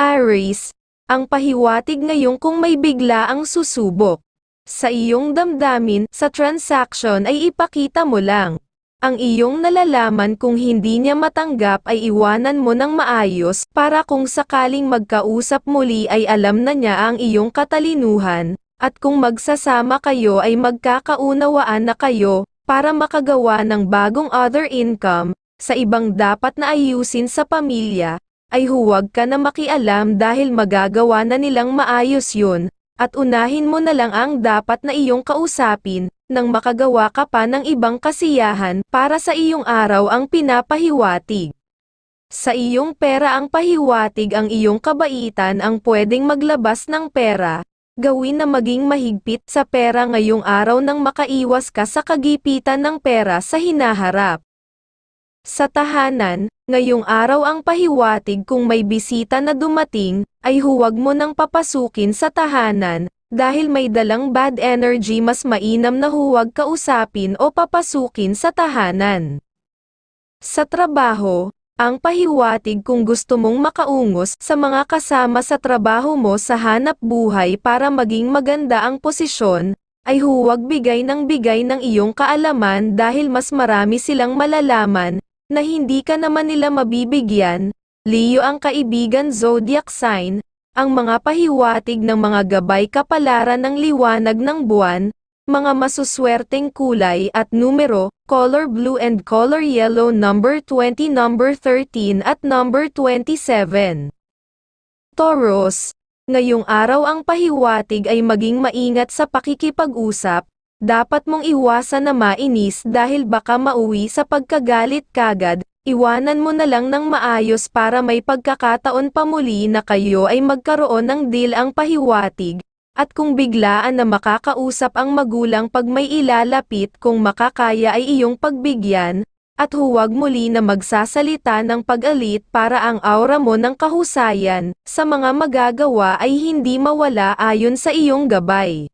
Aries, ang pahiwatig ngayon kung may bigla ang susubok. Sa iyong damdamin, sa transaction ay ipakita mo lang. Ang iyong nalalaman kung hindi niya matanggap ay iwanan mo ng maayos para kung sakaling magkausap muli ay alam na niya ang iyong katalinuhan, at kung magsasama kayo ay magkakaunawaan na kayo, para makagawa ng bagong other income, sa ibang dapat na ayusin sa pamilya, ay huwag ka na makialam dahil magagawa na nilang maayos yun, at unahin mo na lang ang dapat na iyong kausapin, nang makagawa ka pa ng ibang kasiyahan para sa iyong araw ang pinapahiwatig. Sa iyong pera ang pahiwatig ang iyong kabaitan ang pwedeng maglabas ng pera, gawin na maging mahigpit sa pera ngayong araw nang makaiwas ka sa kagipitan ng pera sa hinaharap. Sa tahanan, ngayong araw ang pahiwatig kung may bisita na dumating, ay huwag mo nang papasukin sa tahanan, dahil may dalang bad energy mas mainam na huwag kausapin o papasukin sa tahanan. Sa trabaho, ang pahiwatig kung gusto mong makaungos sa mga kasama sa trabaho mo sa hanap buhay para maging maganda ang posisyon, ay huwag bigay ng bigay ng iyong kaalaman dahil mas marami silang malalaman, na hindi ka naman nila mabibigyan, Leo ang kaibigan zodiac sign, ang mga pahiwatig ng mga gabay kapalaran ng liwanag ng buwan, mga masuswerteng kulay at numero, color blue and color yellow number 20 number 13 at number 27. Taurus, ngayong araw ang pahiwatig ay maging maingat sa pakikipag-usap, dapat mong iwasan na mainis dahil baka mauwi sa pagkagalit kagad, iwanan mo na lang ng maayos para may pagkakataon pa muli na kayo ay magkaroon ng deal ang pahiwatig, at kung biglaan na makakausap ang magulang pag may ilalapit kung makakaya ay iyong pagbigyan, at huwag muli na magsasalita ng pag-alit para ang aura mo ng kahusayan, sa mga magagawa ay hindi mawala ayon sa iyong gabay.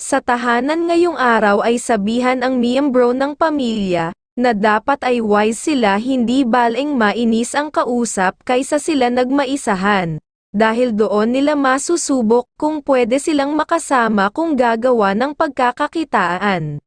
Sa tahanan ngayong araw ay sabihan ang miyembro ng pamilya, na dapat ay wise sila hindi baling mainis ang kausap kaysa sila nagmaisahan. Dahil doon nila masusubok kung pwede silang makasama kung gagawa ng pagkakakitaan.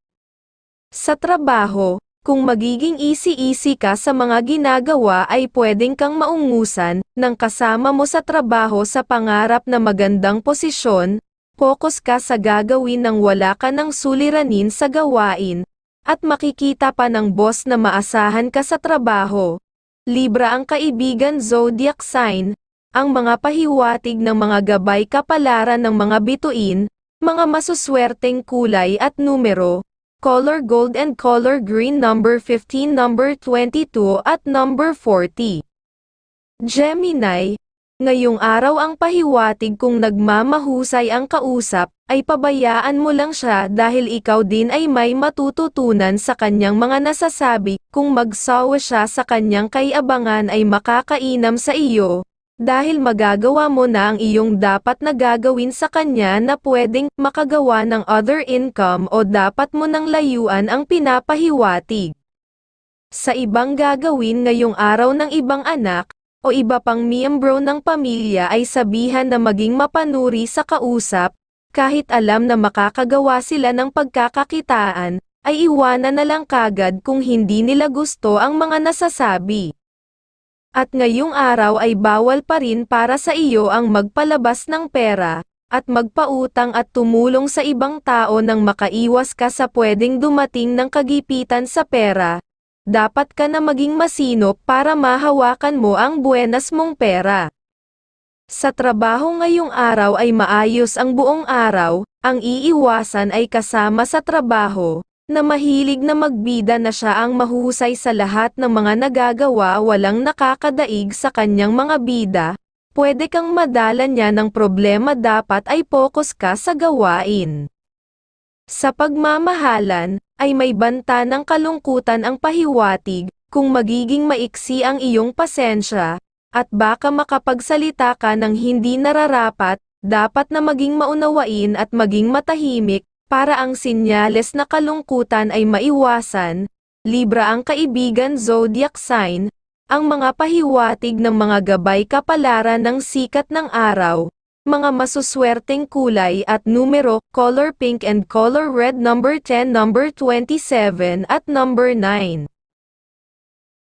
Sa trabaho, kung magiging easy-easy ka sa mga ginagawa ay pwedeng kang maungusan, ng kasama mo sa trabaho sa pangarap na magandang posisyon, Focus ka sa gagawin nang wala ka ng suliranin sa gawain, at makikita pa ng boss na maasahan ka sa trabaho. Libra ang kaibigan zodiac sign, ang mga pahiwatig ng mga gabay kapalaran ng mga bituin, mga masuswerteng kulay at numero, color gold and color green number 15 number 22 at number 40. Gemini, Ngayong araw ang pahiwatig kung nagmamahusay ang kausap, ay pabayaan mo lang siya dahil ikaw din ay may matututunan sa kanyang mga nasasabi, kung magsawa siya sa kanyang kaiabangan ay makakainam sa iyo, dahil magagawa mo na ang iyong dapat na gagawin sa kanya na pwedeng makagawa ng other income o dapat mo nang layuan ang pinapahiwatig. Sa ibang gagawin ngayong araw ng ibang anak, o iba pang miyembro ng pamilya ay sabihan na maging mapanuri sa kausap, kahit alam na makakagawa sila ng pagkakakitaan, ay iwanan na lang kagad kung hindi nila gusto ang mga nasasabi. At ngayong araw ay bawal pa rin para sa iyo ang magpalabas ng pera, at magpautang at tumulong sa ibang tao nang makaiwas ka sa pwedeng dumating ng kagipitan sa pera, dapat ka na maging masinop para mahawakan mo ang buenas mong pera. Sa trabaho ngayong araw ay maayos ang buong araw, ang iiwasan ay kasama sa trabaho, na mahilig na magbida na siya ang mahusay sa lahat ng mga nagagawa walang nakakadaig sa kanyang mga bida, pwede kang madala niya ng problema dapat ay focus ka sa gawain. Sa pagmamahalan, ay may banta ng kalungkutan ang pahiwatig, kung magiging maiksi ang iyong pasensya, at baka makapagsalita ka ng hindi nararapat, dapat na maging maunawain at maging matahimik, para ang sinyales na kalungkutan ay maiwasan. Libra ang kaibigan zodiac sign, ang mga pahiwatig ng mga gabay kapalaran ng sikat ng araw, mga masuswerteng kulay at numero, color pink and color red number 10, number 27 at number 9.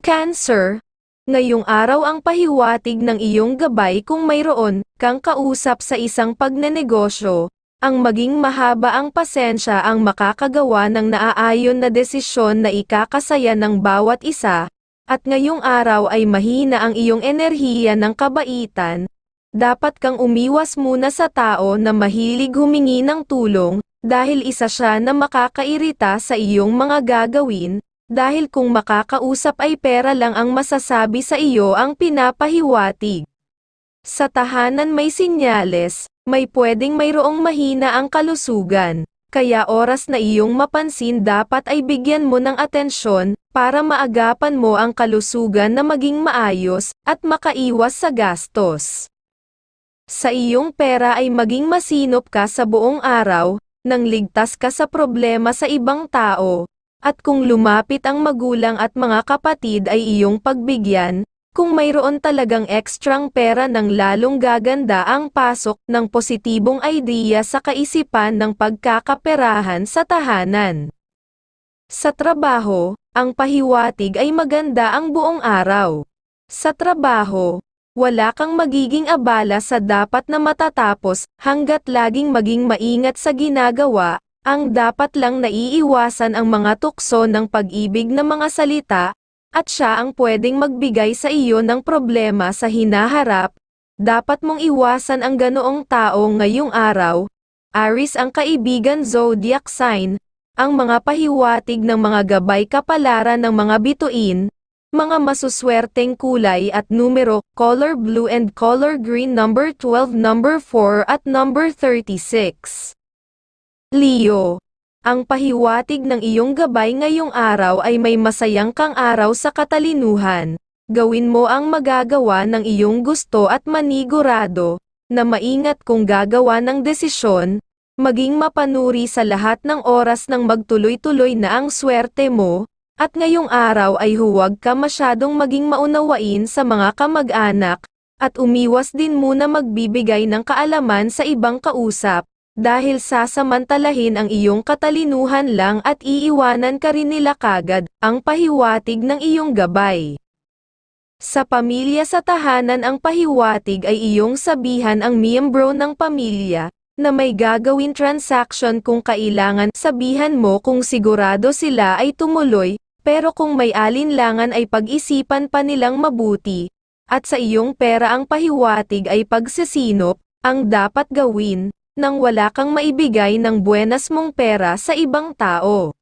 Cancer, ngayong araw ang pahiwatig ng iyong gabay kung mayroon kang kausap sa isang pagnenegosyo, ang maging mahaba ang pasensya ang makakagawa ng naaayon na desisyon na ikakasaya ng bawat isa, at ngayong araw ay mahina ang iyong enerhiya ng kabaitan, dapat kang umiwas muna sa tao na mahilig humingi ng tulong, dahil isa siya na makakairita sa iyong mga gagawin, dahil kung makakausap ay pera lang ang masasabi sa iyo ang pinapahiwatig. Sa tahanan may sinyales, may pwedeng mayroong mahina ang kalusugan, kaya oras na iyong mapansin dapat ay bigyan mo ng atensyon, para maagapan mo ang kalusugan na maging maayos, at makaiwas sa gastos. Sa iyong pera ay maging masinop ka sa buong araw, nang ligtas ka sa problema sa ibang tao, at kung lumapit ang magulang at mga kapatid ay iyong pagbigyan, kung mayroon talagang ekstrang pera ng lalong gaganda ang pasok ng positibong idea sa kaisipan ng pagkakaperahan sa tahanan. Sa trabaho, ang pahiwatig ay maganda ang buong araw. Sa trabaho, wala kang magiging abala sa dapat na matatapos hanggat laging maging maingat sa ginagawa, ang dapat lang naiiwasan ang mga tukso ng pag-ibig na mga salita, at siya ang pwedeng magbigay sa iyo ng problema sa hinaharap, dapat mong iwasan ang ganoong tao ngayong araw. Aris ang kaibigan zodiac sign, ang mga pahiwatig ng mga gabay kapalaran ng mga bituin, mga masuswerteng kulay at numero, color blue and color green number 12, number 4 at number 36. Leo, ang pahiwatig ng iyong gabay ngayong araw ay may masayang kang araw sa katalinuhan. Gawin mo ang magagawa ng iyong gusto at manigurado, na maingat kung gagawa ng desisyon, maging mapanuri sa lahat ng oras ng magtuloy-tuloy na ang swerte mo, at ngayong araw ay huwag ka masyadong maging maunawain sa mga kamag-anak, at umiwas din muna magbibigay ng kaalaman sa ibang kausap, dahil sasamantalahin ang iyong katalinuhan lang at iiwanan ka rin nila kagad, ang pahiwatig ng iyong gabay. Sa pamilya sa tahanan ang pahiwatig ay iyong sabihan ang miyembro ng pamilya, na may gagawin transaction kung kailangan sabihan mo kung sigurado sila ay tumuloy, pero kung may alinlangan ay pag-isipan pa nilang mabuti, at sa iyong pera ang pahiwatig ay pagsisinop, ang dapat gawin, nang wala kang maibigay ng buenas mong pera sa ibang tao.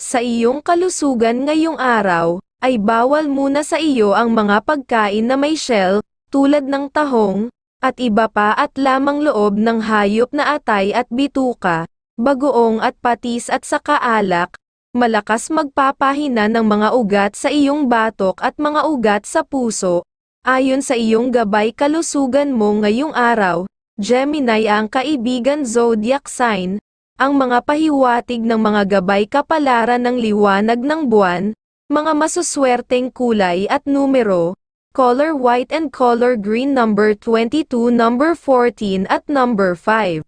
Sa iyong kalusugan ngayong araw, ay bawal muna sa iyo ang mga pagkain na may shell, tulad ng tahong, at iba pa at lamang loob ng hayop na atay at bituka, bagoong at patis at saka alak, malakas magpapahina ng mga ugat sa iyong batok at mga ugat sa puso, ayon sa iyong gabay kalusugan mo ngayong araw, Gemini ang kaibigan zodiac sign, ang mga pahiwatig ng mga gabay kapalaran ng liwanag ng buwan, mga masuswerteng kulay at numero, color white and color green number 22, number 14 at number 5.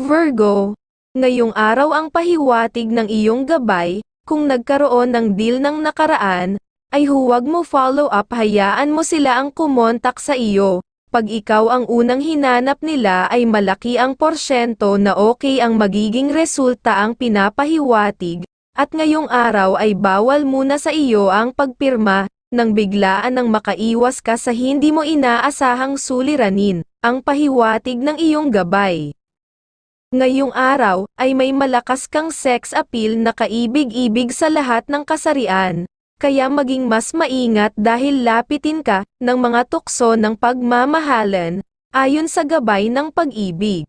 Virgo, ngayong araw ang pahiwatig ng iyong gabay, kung nagkaroon ng deal ng nakaraan, ay huwag mo follow up hayaan mo sila ang kumontak sa iyo, pag ikaw ang unang hinanap nila ay malaki ang porsyento na okay ang magiging resulta ang pinapahiwatig, at ngayong araw ay bawal muna sa iyo ang pagpirma, nang biglaan nang makaiwas ka sa hindi mo inaasahang suliranin, ang pahiwatig ng iyong gabay. Ngayong araw, ay may malakas kang sex appeal na kaibig-ibig sa lahat ng kasarian, kaya maging mas maingat dahil lapitin ka ng mga tukso ng pagmamahalan, ayon sa gabay ng pag-ibig.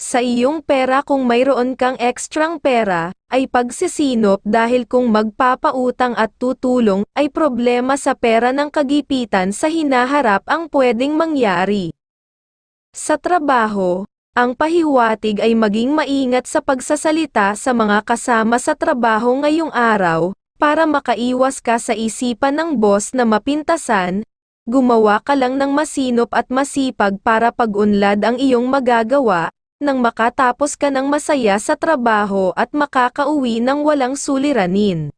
Sa iyong pera kung mayroon kang ekstrang pera, ay pagsisinop dahil kung magpapautang at tutulong ay problema sa pera ng kagipitan sa hinaharap ang pwedeng mangyari. Sa trabaho, ang pahiwatig ay maging maingat sa pagsasalita sa mga kasama sa trabaho ngayong araw, para makaiwas ka sa isipan ng boss na mapintasan, gumawa ka lang ng masinop at masipag para pag-unlad ang iyong magagawa, nang makatapos ka ng masaya sa trabaho at makakauwi ng walang suliranin.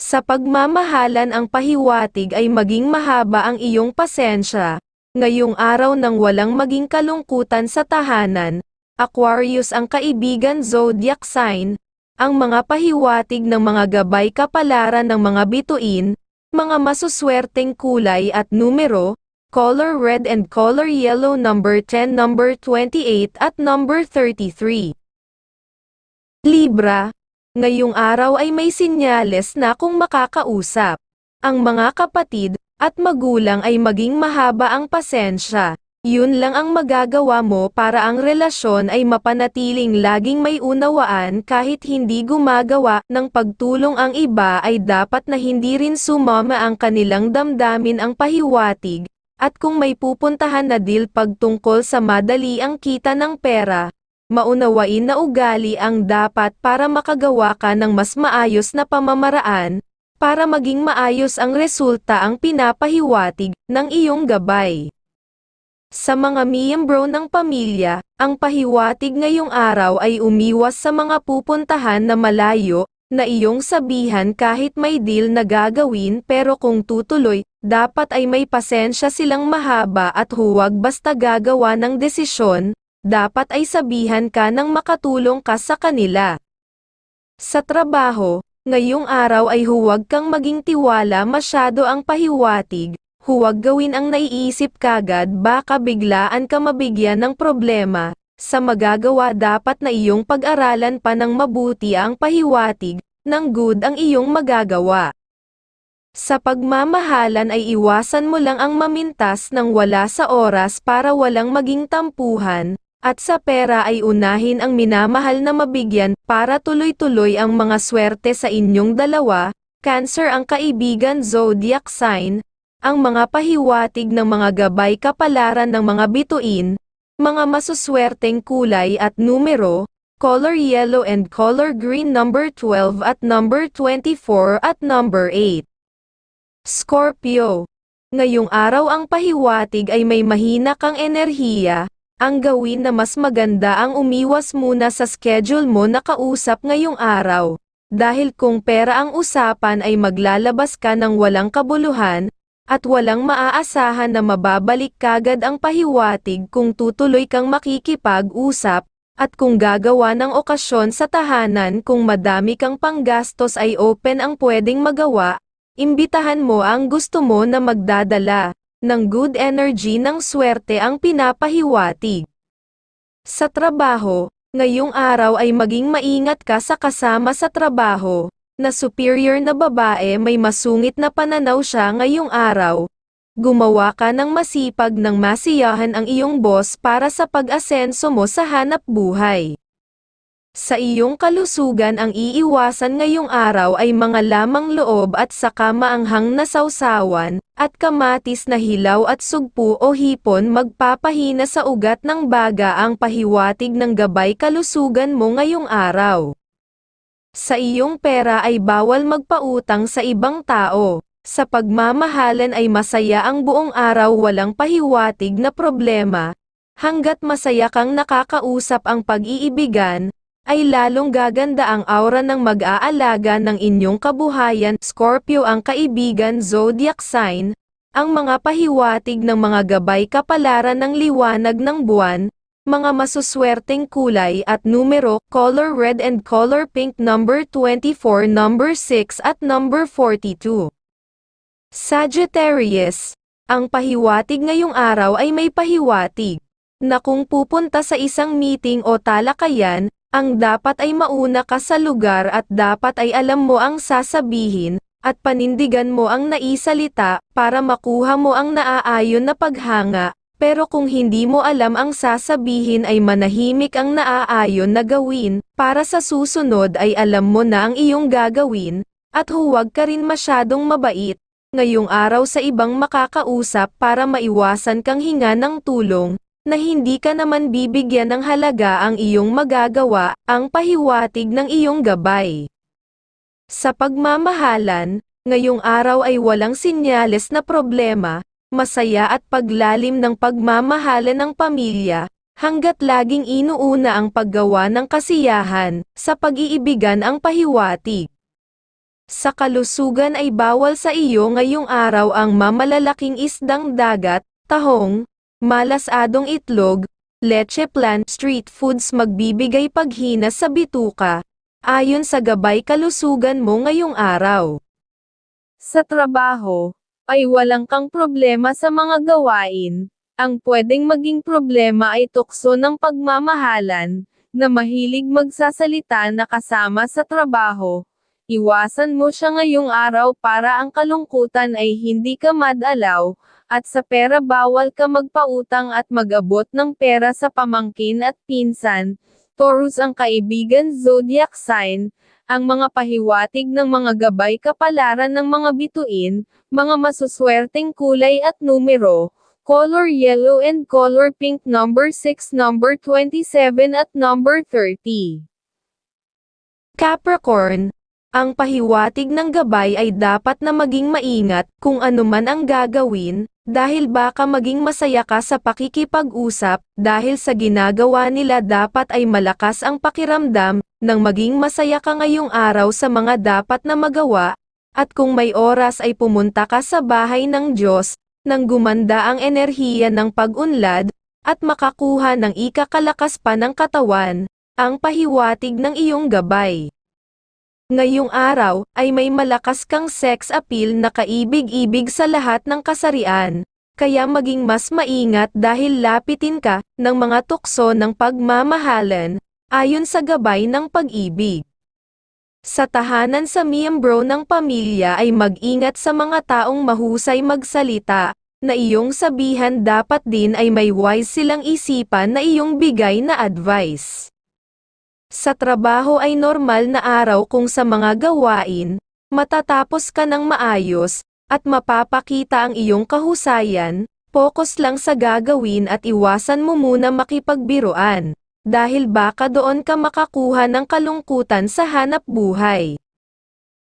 Sa pagmamahalan ang pahiwatig ay maging mahaba ang iyong pasensya, ngayong araw nang walang maging kalungkutan sa tahanan, Aquarius ang kaibigan zodiac sign, ang mga pahiwatig ng mga gabay kapalaran ng mga bituin, mga masuswerteng kulay at numero, color red and color yellow number 10 number 28 at number 33. Libra, ngayong araw ay may sinyales na kung makakausap. Ang mga kapatid at magulang ay maging mahaba ang pasensya. Yun lang ang magagawa mo para ang relasyon ay mapanatiling laging may unawaan kahit hindi gumagawa ng pagtulong ang iba ay dapat na hindi rin sumama ang kanilang damdamin ang pahiwatig, at kung may pupuntahan na deal pagtungkol sa madali ang kita ng pera, maunawain na ugali ang dapat para makagawa ka ng mas maayos na pamamaraan, para maging maayos ang resulta ang pinapahiwatig ng iyong gabay. Sa mga miyembro ng pamilya, ang pahiwatig ngayong araw ay umiwas sa mga pupuntahan na malayo, na iyong sabihan kahit may deal na gagawin pero kung tutuloy, dapat ay may pasensya silang mahaba at huwag basta gagawa ng desisyon, dapat ay sabihan ka ng makatulong ka sa kanila. Sa trabaho, ngayong araw ay huwag kang maging tiwala masyado ang pahiwatig, huwag gawin ang naiisip kagad baka biglaan ka mabigyan ng problema, sa magagawa dapat na iyong pag-aralan pa ng mabuti ang pahiwatig, ng good ang iyong magagawa. Sa pagmamahalan ay iwasan mo lang ang mamintas ng wala sa oras para walang maging tampuhan, at sa pera ay unahin ang minamahal na mabigyan para tuloy-tuloy ang mga swerte sa inyong dalawa, Cancer ang kaibigan zodiac sign, ang mga pahiwatig ng mga gabay kapalaran ng mga bituin, mga masuswerteng kulay at numero, color yellow and color green number 12 at number 24 at number 8. Scorpio. Ngayong araw ang pahiwatig ay may mahina kang enerhiya, ang gawin na mas maganda ang umiwas muna sa schedule mo na kausap ngayong araw. Dahil kung pera ang usapan ay maglalabas ka ng walang kabuluhan, at walang maaasahan na mababalik kagad ang pahiwatig kung tutuloy kang makikipag-usap, at kung gagawa ng okasyon sa tahanan kung madami kang panggastos ay open ang pwedeng magawa, imbitahan mo ang gusto mo na magdadala, ng good energy ng swerte ang pinapahiwatig. Sa trabaho, ngayong araw ay maging maingat ka sa kasama sa trabaho, na superior na babae may masungit na pananaw siya ngayong araw. Gumawa ka ng masipag ng masiyahan ang iyong boss para sa pag-asenso mo sa hanap buhay. Sa iyong kalusugan ang iiwasan ngayong araw ay mga lamang loob at saka maanghang na sausawan, at kamatis na hilaw at sugpo o hipon magpapahina sa ugat ng baga ang pahiwatig ng gabay kalusugan mo ngayong araw. Sa iyong pera ay bawal magpautang sa ibang tao. Sa pagmamahalan ay masaya ang buong araw walang pahiwatig na problema. Hanggat masaya kang nakakausap ang pag-iibigan, ay lalong gaganda ang aura ng mag-aalaga ng inyong kabuhayan. Scorpio ang kaibigan zodiac sign, ang mga pahiwatig ng mga gabay kapalaran ng liwanag ng buwan, mga masuswerteng kulay at numero, color red and color pink number 24, number 6 at number 42. Sagittarius, ang pahiwatig ngayong araw ay may pahiwatig na kung pupunta sa isang meeting o talakayan, ang dapat ay mauna ka sa lugar at dapat ay alam mo ang sasabihin, at panindigan mo ang naisalita, para makuha mo ang naaayon na paghanga, pero kung hindi mo alam ang sasabihin ay manahimik ang naaayon na gawin, para sa susunod ay alam mo na ang iyong gagawin, at huwag ka rin masyadong mabait, ngayong araw sa ibang makakausap para maiwasan kang hinga ng tulong, na hindi ka naman bibigyan ng halaga ang iyong magagawa, ang pahiwatig ng iyong gabay. Sa pagmamahalan, ngayong araw ay walang sinyales na problema, masaya at paglalim ng pagmamahalan ng pamilya, hanggat laging inuuna ang paggawa ng kasiyahan, sa pag-iibigan ang pahiwatig. Sa kalusugan ay bawal sa iyo ngayong araw ang mamalalaking isdang dagat, tahong, malasadong itlog, leche plan, street foods magbibigay paghina sa bituka, ayon sa gabay kalusugan mo ngayong araw. Sa trabaho, ay walang kang problema sa mga gawain, ang pwedeng maging problema ay tukso ng pagmamahalan, na mahilig magsasalita na kasama sa trabaho. Iwasan mo siya ngayong araw para ang kalungkutan ay hindi ka madalaw, at sa pera bawal ka magpautang at mag-abot ng pera sa pamangkin at pinsan. Taurus ang kaibigan zodiac sign, ang mga pahiwatig ng mga gabay kapalaran ng mga bituin, mga masuswerteng kulay at numero, color yellow and color pink number 6 number 27 at number 30. Capricorn, ang pahiwatig ng gabay ay dapat na maging maingat kung ano man ang gagawin, dahil baka maging masaya ka sa pakikipag-usap, dahil sa ginagawa nila dapat ay malakas ang pakiramdam, nang maging masaya ka ngayong araw sa mga dapat na magawa, at kung may oras ay pumunta ka sa bahay ng Diyos, nang gumanda ang enerhiya ng pag-unlad, at makakuha ng ikakalakas pa ng katawan, ang pahiwatig ng iyong gabay. Ngayong araw, ay may malakas kang sex appeal na kaibig-ibig sa lahat ng kasarian, kaya maging mas maingat dahil lapitin ka ng mga tukso ng pagmamahalan, ayon sa gabay ng pag-ibig. Sa tahanan sa miyembro ng pamilya ay mag-ingat sa mga taong mahusay magsalita, na iyong sabihan dapat din ay may wise silang isipan na iyong bigay na advice. Sa trabaho ay normal na araw kung sa mga gawain, matatapos ka ng maayos, at mapapakita ang iyong kahusayan, focus lang sa gagawin at iwasan mo muna makipagbiruan, dahil baka doon ka makakuha ng kalungkutan sa hanap buhay.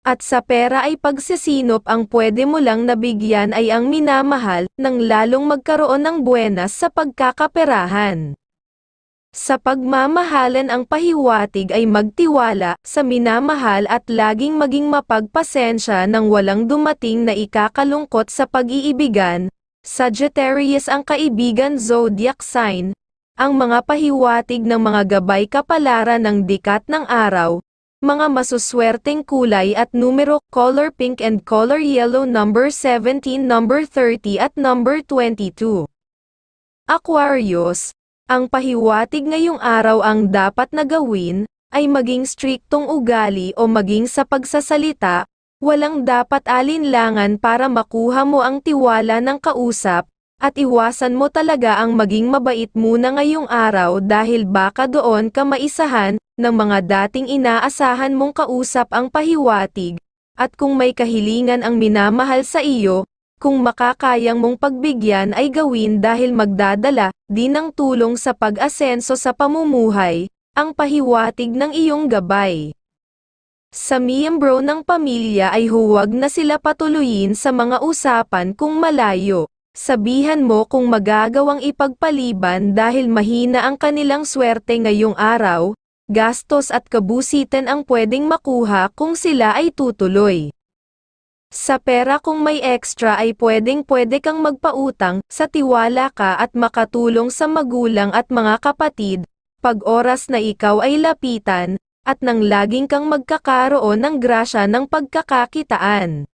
At sa pera ay pagsisinop ang pwede mo lang nabigyan ay ang minamahal, nang lalong magkaroon ng buenas sa pagkakaperahan. Sa pagmamahalan ang pahiwatig ay magtiwala sa minamahal at laging maging mapagpasensya nang walang dumating na ikakalungkot sa pag-iibigan. Sagittarius ang kaibigan zodiac sign, ang mga pahiwatig ng mga gabay kapalaran ng dikat ng araw, mga masuswerteng kulay at numero, color pink and color yellow number 17, number 30 at number 22. Aquarius, ang pahiwatig ngayong araw ang dapat na gawin, ay maging striktong ugali o maging sa pagsasalita, walang dapat alinlangan para makuha mo ang tiwala ng kausap, at iwasan mo talaga ang maging mabait muna ngayong araw dahil baka doon ka maisahan, ng mga dating inaasahan mong kausap ang pahiwatig, at kung may kahilingan ang minamahal sa iyo, kung makakayang mong pagbigyan ay gawin dahil magdadala din ng tulong sa pag-asenso sa pamumuhay, ang pahiwatig ng iyong gabay. Sa miyembro ng pamilya ay huwag na sila patuloyin sa mga usapan kung malayo. Sabihan mo kung magagawang ipagpaliban dahil mahina ang kanilang swerte ngayong araw, gastos at kabusitan ang pwedeng makuha kung sila ay tutuloy. Sa pera kung may extra ay pwedeng pwede kang magpautang, sa tiwala ka at makatulong sa magulang at mga kapatid, pag oras na ikaw ay lapitan, at nang laging kang magkakaroon ng grasya ng pagkakakitaan.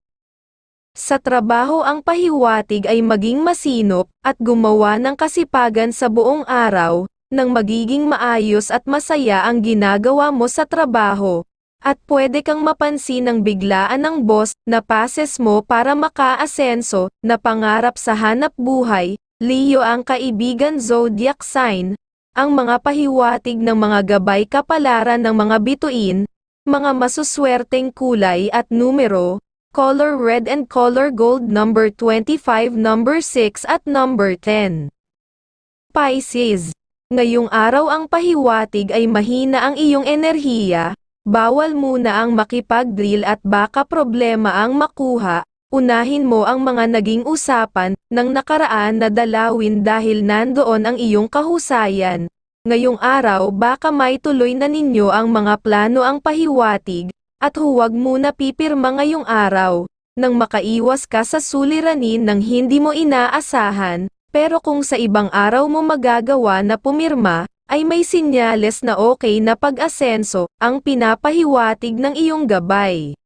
Sa trabaho ang pahiwatig ay maging masinop, at gumawa ng kasipagan sa buong araw, nang magiging maayos at masaya ang ginagawa mo sa trabaho, at pwede kang mapansin ng biglaan ng boss na passes mo para makaasenso na pangarap sa hanap buhay, Leo ang kaibigan zodiac sign, ang mga pahiwatig ng mga gabay kapalaran ng mga bituin, mga masuswerteng kulay at numero, color red and color gold number 25 number 6 at number 10. Pisces, ngayong araw ang pahiwatig ay mahina ang iyong enerhiya, Bawal muna ang makipag-deal at baka problema ang makuha, unahin mo ang mga naging usapan ng nakaraan na dalawin dahil nandoon ang iyong kahusayan. Ngayong araw baka may tuloy na ninyo ang mga plano ang pahiwatig, at huwag muna pipirma ngayong araw, nang makaiwas ka sa suliranin ng hindi mo inaasahan, pero kung sa ibang araw mo magagawa na pumirma, ay may sinyales na okay na pag-asenso, ang pinapahiwatig ng iyong gabay.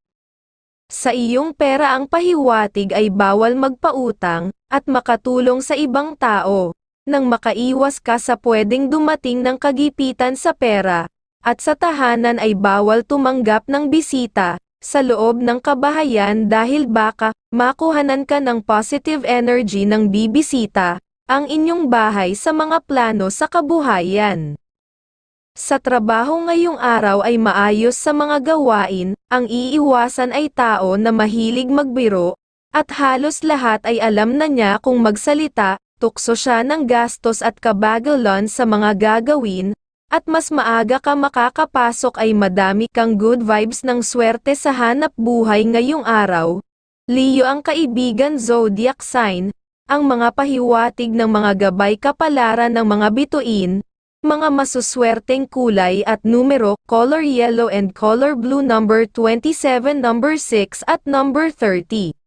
Sa iyong pera ang pahiwatig ay bawal magpautang, at makatulong sa ibang tao, nang makaiwas ka sa pwedeng dumating ng kagipitan sa pera, at sa tahanan ay bawal tumanggap ng bisita, sa loob ng kabahayan dahil baka, makuhanan ka ng positive energy ng bibisita, ang inyong bahay sa mga plano sa kabuhayan. Sa trabaho ngayong araw ay maayos sa mga gawain, ang iiwasan ay tao na mahilig magbiro, at halos lahat ay alam na niya kung magsalita, tukso siya ng gastos at kabagalan sa mga gagawin, at mas maaga ka makakapasok ay madami kang good vibes ng swerte sa hanap buhay ngayong araw. Leo ang kaibigan zodiac sign, ang mga pahiwatig ng mga gabay kapalaran ng mga bituin, mga masuswerteng kulay at numero, color yellow and color blue number 27 number 6 at number 30.